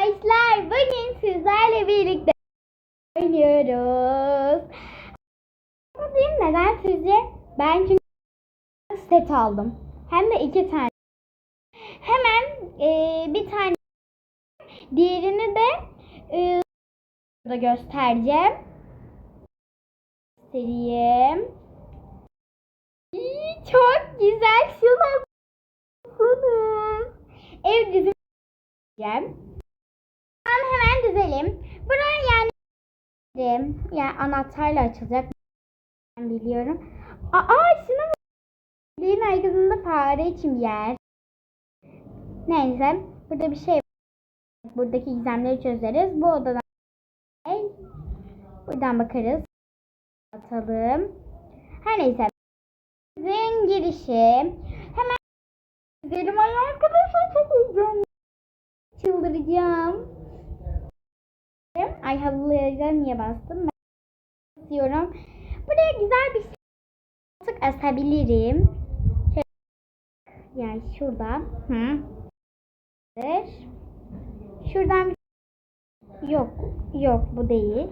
Arkadaşlar bugün sizlerle birlikte oynuyoruz. Mutluyum neden sizce? Ben çünkü set aldım. Hem de iki tane. Hemen e, bir tane diğerini de e, da göstereceğim. Göstereyim. Çok güzel şuna. Ev dizimi. Tamam hemen dizelim. Buraya yani yani anahtarla açılacak. Ben biliyorum. Aa şuna bak. Arkasında fare için bir yer. Neyse burada bir şey var. Buradaki gizemleri çözeriz. Bu odadan buradan bakarız. Atalım. Her neyse. Bizim girişi. Hemen gidelim ay arkadaşlar çok heyecanlı. Çıldıracağım. Ay halılara niye bastım? Ben basıyorum. Buraya güzel bir koltuk asabilirim. Şöyle, yani şurada. Hı. Şuradan yok yok bu değil.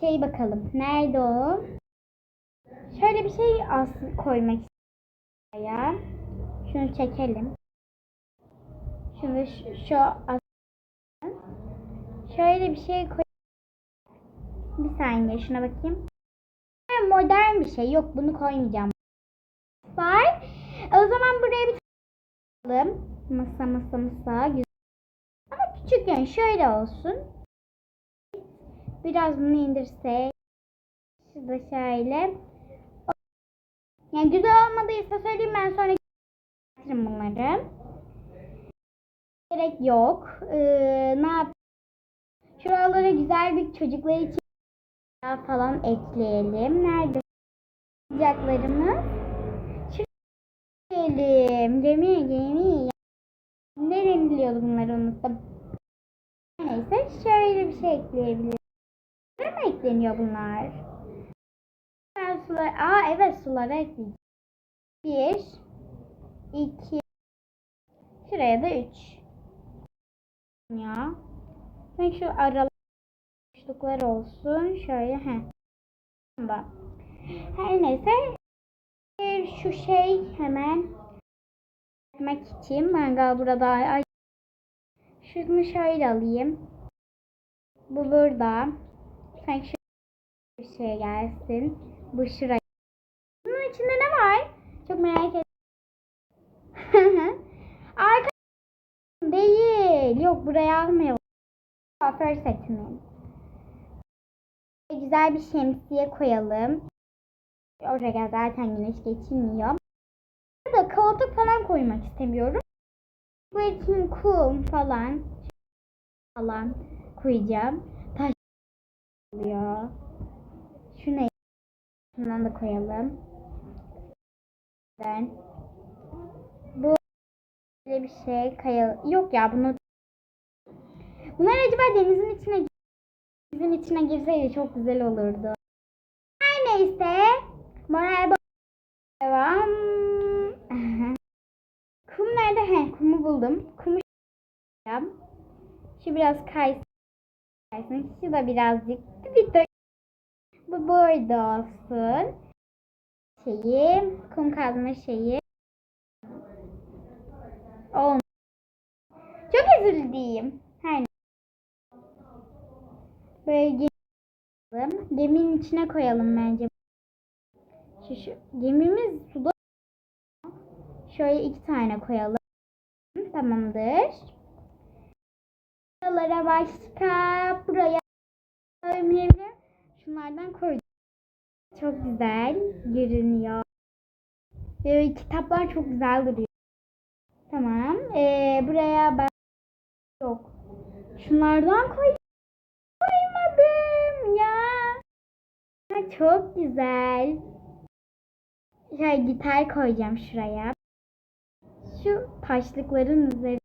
Şey bakalım. Nerede o? Şöyle bir şey as koymak istiyorum. Şunu çekelim. Şunu şu, şu Şöyle bir şey koy. Bir saniye şuna bakayım. Modern bir şey. Yok bunu koymayacağım. Var. O zaman buraya bir alalım. Masa masa masa. Güzel. Ama küçük yani şöyle olsun. Biraz bunu indirsek. Şurada şöyle. Yani güzel olmadıysa söyleyeyim ben sonra bunları. Gerek yok. Ee, ne yap? Şuralara güzel bir çocuklar için falan ekleyelim. Nerede oyuncaklarımız? Şuraya Gemi, gemi. Ne deniliyordu bunları unuttum. Neyse şöyle bir şey ekleyebiliriz. Şuraya mı ekleniyor bunlar? Sular, aa evet sulara ekleyeceğim. Bir, iki, şuraya da üç. Ya. Ben şu aralık boşluklar olsun. Şöyle he. Bak. Her neyse şu şey hemen yapmak için ben galiba burada şunu şöyle alayım. Bu burada. Sen şu bir şey gelsin. Bu şuraya. Bunun içinde ne var? Çok merak ettim. Arka değil. Yok buraya almayalım. Kuaför setimi. Güzel bir şemsiye koyalım. Oraya zaten güneş geçilmiyor. Burada koltuk falan koymak istemiyorum. Bu için kum falan falan koyacağım. Taş oluyor. Şu ne? Şundan da koyalım. Ben bu böyle bir şey kaya yok ya bunu Bunlar acaba denizin içine denizin içine girseydi çok güzel olurdu. Her neyse. Moral devam. Kum nerede? He, kumu buldum. Kumu yapacağım. Şu biraz kaysın. kaysın. Şu da birazcık bir Bu burada olsun. Şeyi, kum kazma şeyi. Olmadı. Çok üzüldüm. Böyle gemi geminin içine koyalım bence. Şu, şu gemimiz suda. Şöyle iki tane koyalım. Tamamdır. Buralara başka buraya koymayalım. Şunlardan koydum. Çok güzel görünüyor. Böyle kitaplar çok güzel duruyor. Tamam. Ee, buraya bak. Yok. Şunlardan koy. Koymadım ya. ya. Çok güzel. Şöyle gitar koyacağım şuraya. Şu taşlıkların üzerine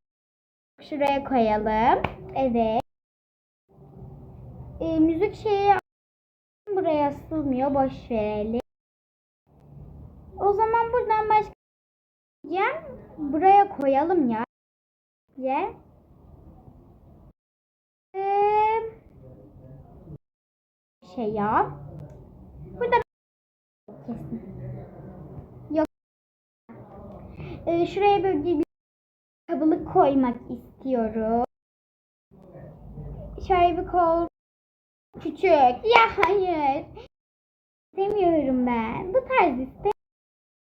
şuraya koyalım. Evet. Ee, müzik şeyi buraya sığmıyor. Boş verelim. O zaman buradan başka diyeceğim. Buraya koyalım ya. Ye. Ee, şey ya. Kesin. Yok. Ee, şuraya böyle bir kabılık koymak istiyorum. Şöyle bir kol küçük. Ya hayır. İstemiyorum ben. Bu tarz istemiyorum.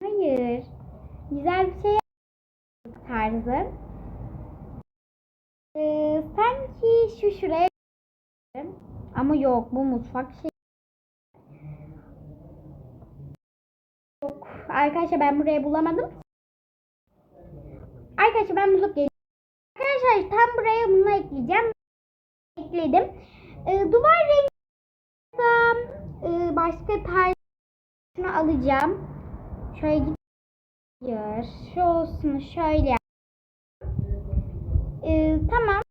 Hayır. Güzel bir şey tarzı. Ee, sanki şu şuraya ama yok bu mutfak şey. Yok. Arkadaşlar ben buraya bulamadım. Arkadaşlar ben bulup geleceğim. Arkadaşlar tam buraya bunu ekleyeceğim. Ekledim. Ee, duvar rengi e, başka tarz şunu alacağım. Şöyle gidiyor. Şu olsun şöyle. Ee, tamam.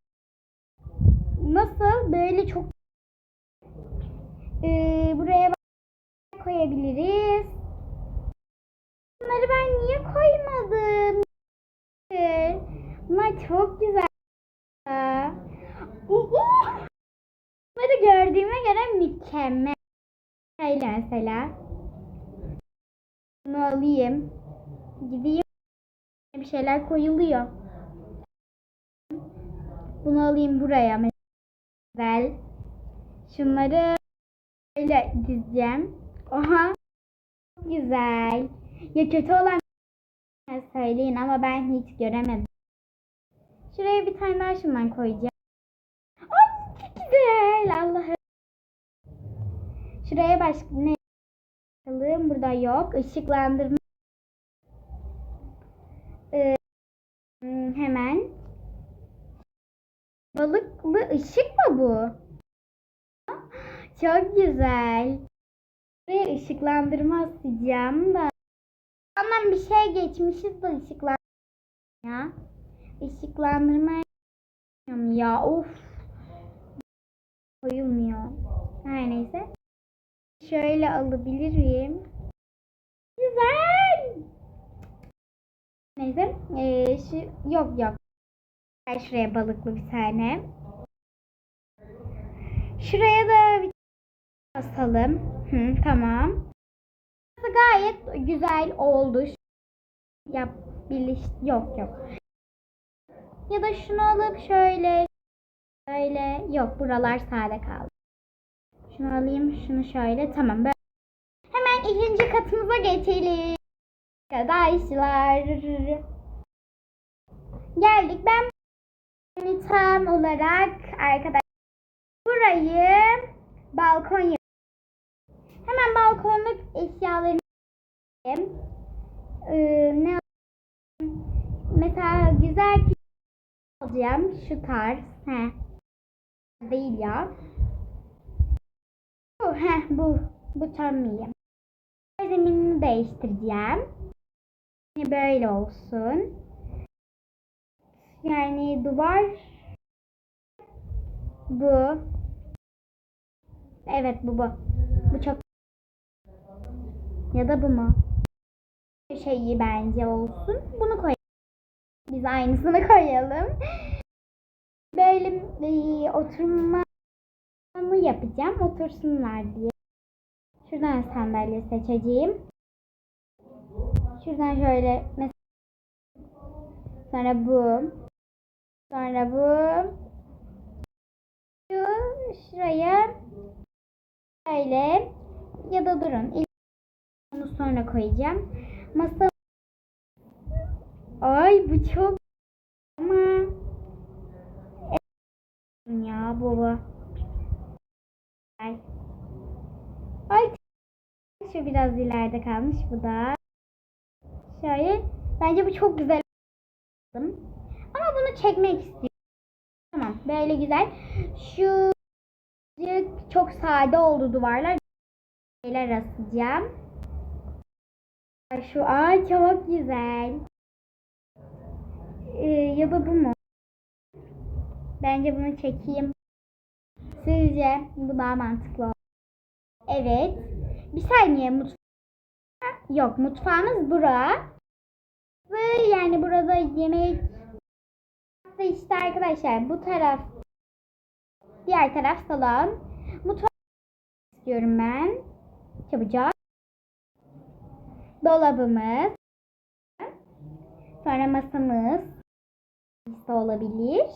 Nasıl? Böyle çok Ee, buraya koyabiliriz. Bunları ben niye koymadım? Bunlar çok güzel. Bunları gördüğüme göre mükemmel. Şöyle mesela. Bunu alayım. Gideyim. Bir şeyler koyuluyor. Bunu alayım buraya. Güzel. Şunları böyle dizeceğim. Oha. Güzel. Ya kötü olan söyleyin ama ben hiç göremedim. Şuraya bir tane daha şundan koyacağım. Ay çok güzel. Allah'ım. Şuraya başka ne bakalım? Burada yok. Işıklandırma. Ee, hemen. Balıklı ışık mı bu? Çok güzel. Buraya ışıklandırma asacağım da. Ondan bir şey geçmişiz de ışıklandırma. Ya. Işıklandırma ya of. Koyulmuyor. Her neyse. Şöyle alabilir miyim? Güzel. Neyse. Ee, şu, yok yok. Şuraya balıklı bir tane. Şuraya da bir basalım. Hı, tamam. Gayet güzel oldu. Yap birleş yok yok. Ya da şunu alıp şöyle böyle yok buralar sade kaldı. Şunu alayım şunu şöyle tamam böyle. Hemen ikinci katımıza geçelim. Arkadaşlar. Geldik ben tam olarak arkadaşlar burayı balkon. Hemen balkonluk eşyalarını ee, ne mesela güzel bir alacağım şu tarz. He. Değil ya. Bu, he, bu. Bu tam. Zeminini değiştireceğim. Yani böyle olsun. Yani duvar bu. Evet bu bu. Bu çok ya da bu mu? Bir şey iyi bence olsun. Bunu koyalım. Biz aynısını koyalım. Böyle e, oturma yapacağım otursunlar diye. Şuradan sandalye seçeceğim. Şuradan şöyle mesela sonra bu sonra bu şu şuraya şöyle ya da durun sonra koyacağım. Masa Ay bu çok ama ya baba. Ay. Ay. Şu biraz ileride kalmış bu da. Şöyle. Bence bu çok güzel. Ama bunu çekmek istiyorum. Tamam. Böyle güzel. Şu çok sade oldu duvarlar. Şeyler asacağım. Şu ay çok güzel. Ee, ya da bu mu? Bence bunu çekeyim. Sizce bu daha mantıklı olur. Evet. Bir saniye mutfak. Yok mutfağımız bura. Ve yani burada yemek işte arkadaşlar bu taraf Diğer taraf salon. Mutfak istiyorum ben. Çabucak. Dolabımız. Sonra masamız. Da olabilir.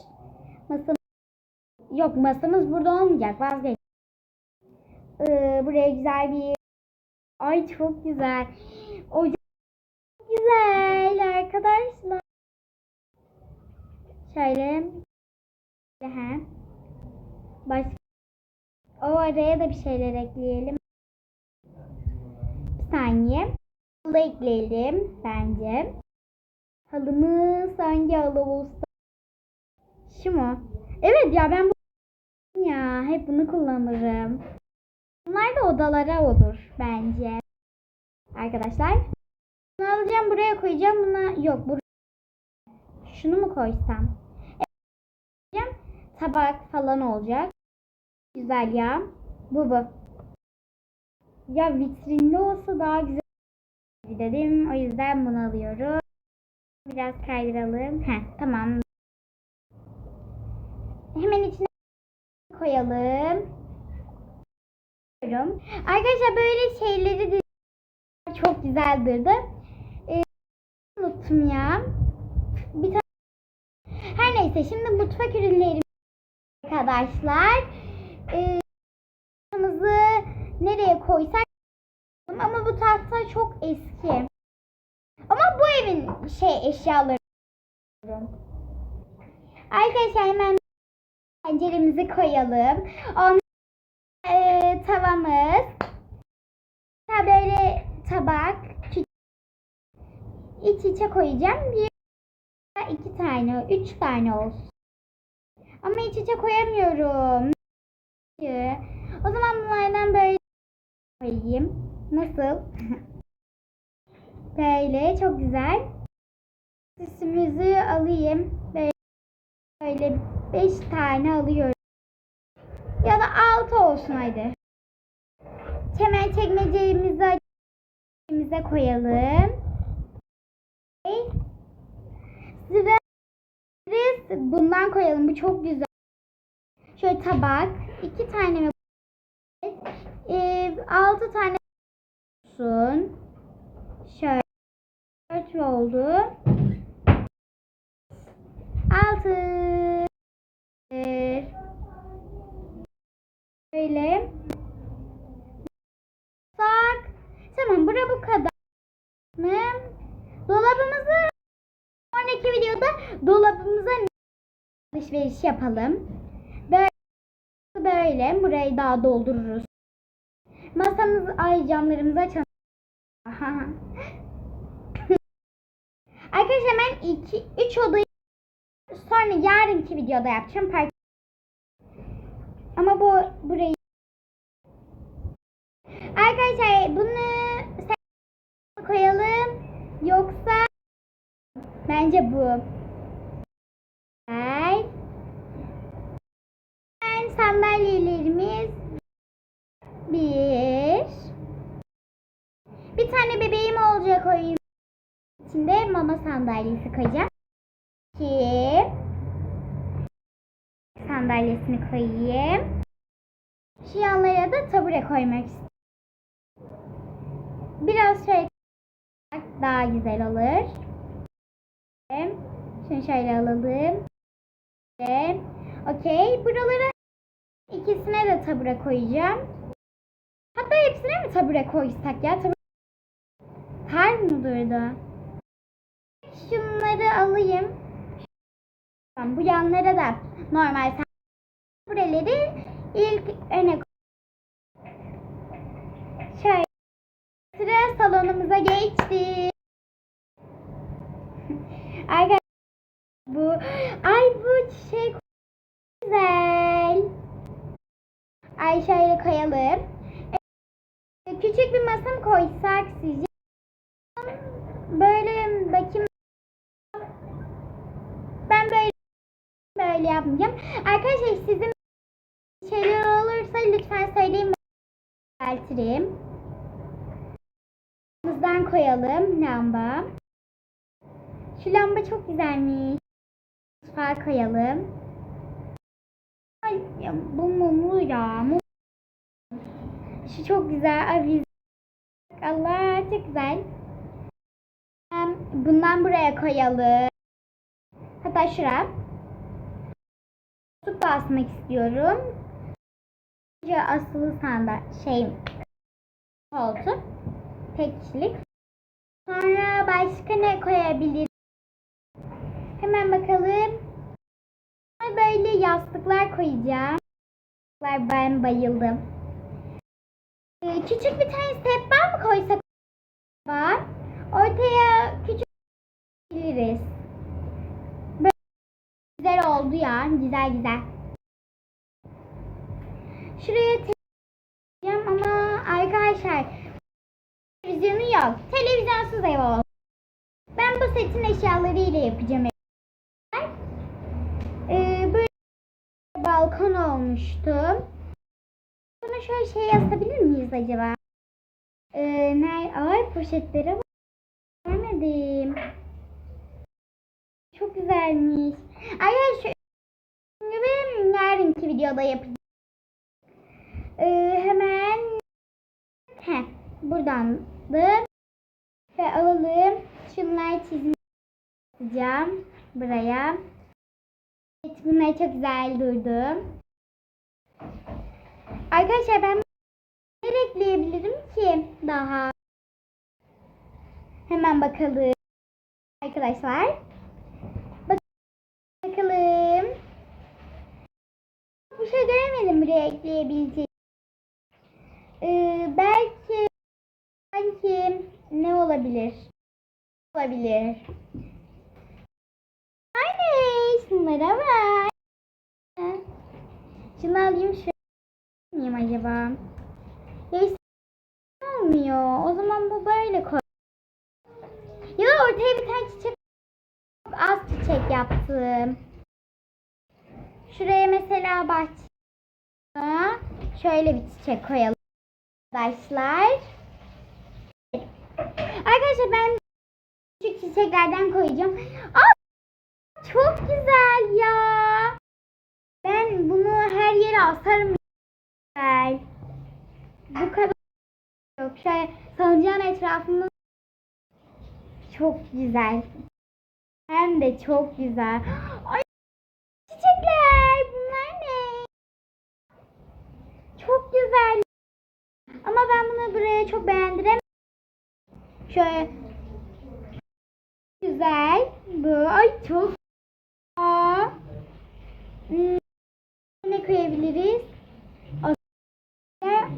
Masamız. Yok masamız burada olmayacak. Vazgeç. Ee, buraya güzel bir Ay çok güzel. Ocak çok güzel arkadaşlar. Şöyle. He. Başka. O araya da bir şeyler ekleyelim. Bir saniye. Halı ekleyelim bence. Halımız hangi halı olsa? Şu mu? Evet ya ben bu ya hep bunu kullanırım. Bunlar da odalara olur bence. Arkadaşlar. Bunu alacağım buraya koyacağım. Buna yok. Bur Şunu mu koysam? Evet. Tabak falan olacak. Güzel ya. Bu bu. Ya vitrinli olsa daha güzel dedim. O yüzden bunu alıyorum. Biraz kaydıralım. Heh, tamam. Hemen içine koyalım. Arkadaşlar böyle şeyleri de çok güzel durdu. Ee, unuttum ya. Bir tane her neyse şimdi mutfak ürünleri arkadaşlar. Ee, nereye koysak bu tahta çok eski. Ama bu evin şey eşyaları. Arkadaşlar hemen tenceremizi koyalım. Ondan e, tavamız. Böyle tabak. İç içe koyacağım. Bir iki tane, üç tane olsun. Ama iç içe koyamıyorum. O zaman bunlardan böyle koyayım. Nasıl? böyle çok güzel. Süsümüzü alayım. Böyle, böyle beş tane alıyorum. Ya da altı olsun hadi. Kemer çekmecemizi açımıza koyalım. Sıra bundan koyalım. Bu çok güzel. Şöyle tabak. iki tane mi? Ee, altı tane olsun. Şöyle. Dört oldu. Altı. Böyle. Sak. Tamam bura bu kadar. Mı? Dolabımızı sonraki videoda dolabımıza alışveriş yapalım. Böyle böyle burayı daha doldururuz. Masamız ay camlarımızı açalım. Arkadaşlar ben 2 3 odayı sonra yarınki videoda yapacağım. Park ama bu burayı Arkadaşlar bunu koyalım yoksa bence bu. Evet. Ben sandalyelerimiz bir bir tane bebeğim olacak oyun içinde mama sandalyesi koyacağım. İki sandalyesini koyayım. Şu yanlara da tabure koymak istiyorum. Biraz şöyle daha güzel olur. Şunu şöyle alalım. Okey. Buralara ikisine de tabure koyacağım. Hatta hepsine mi tabure koysak ya? Tabure... Ter mi durdu? Şunları alayım. Bu yanlara da normal tabureleri ilk öne koy. Şöyle sıra salonumuza geçti. Arkadaşlar bu ay bu çiçek güzel. Ay şöyle koyalım. Küçük bir masa mı koysak sizce? Böyle bakayım. Ben böyle böyle yapmayacağım. Arkadaşlar sizin şeyler olursa lütfen söyleyin. Düzeltirim. Buzdan koyalım lamba. Şu lamba çok güzelmiş. Mutfağa koyalım. Ay, bu mumlu ya. Mum. Şu çok güzel. Avize. Allah çok güzel. Bundan buraya koyalım. Hatta şuraya. Su da asmak istiyorum. Önce asılı sandal şey koltuk. Tek kişilik. Sonra başka ne koyabilirim? Hemen bakalım. Böyle yastıklar koyacağım. Ben bayıldım. Ee, küçük bir tane sehpa mı koysak? Var. Ortaya küçük biliriz. Güzel oldu ya. Güzel güzel. Şuraya televizyon ama arkadaşlar televizyonu yok. Televizyonsuz ev olsun. Ben bu setin eşyalarıyla yapacağım. Ee, böyle balkon olmuştu. Buna şöyle şey yazabilir miyiz acaba? Ee, ne? Ay poşetlere bak. Görmedim. Çok güzelmiş. Arkadaşlar gibi yarınki videoda yapacağım. Ee, hemen Heh, buradan da ve alalım. Şunları çizeceğim buraya. Evet, bunlar çok güzel durdu. Arkadaşlar ben ne ekleyebilirim ki daha? Hemen bakalım. Arkadaşlar. Bak bakalım. Bir şey göremedim buraya ekleyebileceğim. Ee, belki sanki ne olabilir? Olabilir. Anne şunlara bak. Şunu alayım şu miyim acaba? Ya olmuyor. O zaman bu böyle koy. Ya ortaya bir tane çiçek az çiçek yaptım. Şuraya mesela bahçe şöyle bir çiçek koyalım arkadaşlar. Arkadaşlar ben küçük çiçeklerden koyacağım. Aa, çok güzel ya. Ben bunu her yere asarım. Güzel. Bu kadar yok. Şöyle salıncağın etrafında çok güzel. Hem de çok güzel. Ay çiçekler bunlar ne? Çok güzel. Ama ben bunu buraya çok beğendirem. Şöyle güzel. Bu ay çok. Aa. Hmm, Ne koyabiliriz?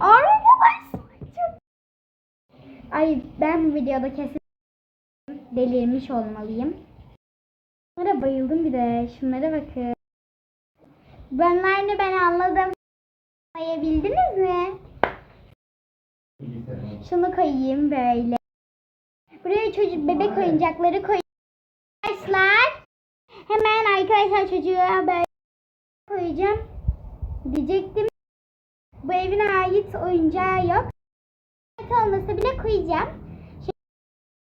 Arkadaşlar çok. Ay ben bu videoda kesin delirmiş olmalıyım. Bunlara bayıldım bir de. Şunlara bakın. Bunlar ne ben anladım. Anlayabildiniz mi? Şunu koyayım böyle. Buraya çocuk bebek oyuncakları koy. Arkadaşlar hemen arkadaşlar çocuğa böyle koyacağım. Diyecektim. Bu evine ait oyuncağı yok. Olmasa bile koyacağım. Şu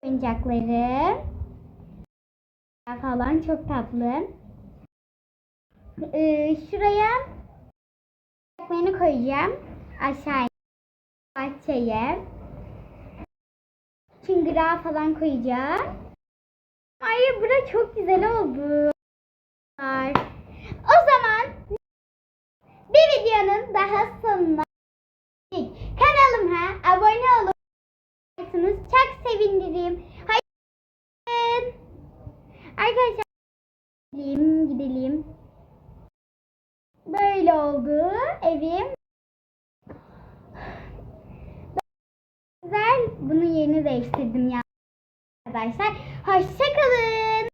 oyuncakları falan çok tatlı. Ee, şuraya oyuncaklarını koyacağım. Aşağıya bahçeye. Çıngırağı falan koyacağım. Ay bura çok güzel oldu. O zaman bir videonun daha sonuna geldik. Kanalıma abone olursanız çok sevinirim. Hayır. Arkadaşlar gidelim gidelim. Böyle oldu evim. Güzel. Bunun yerini değiştirdim ya arkadaşlar. Hoşçakalın.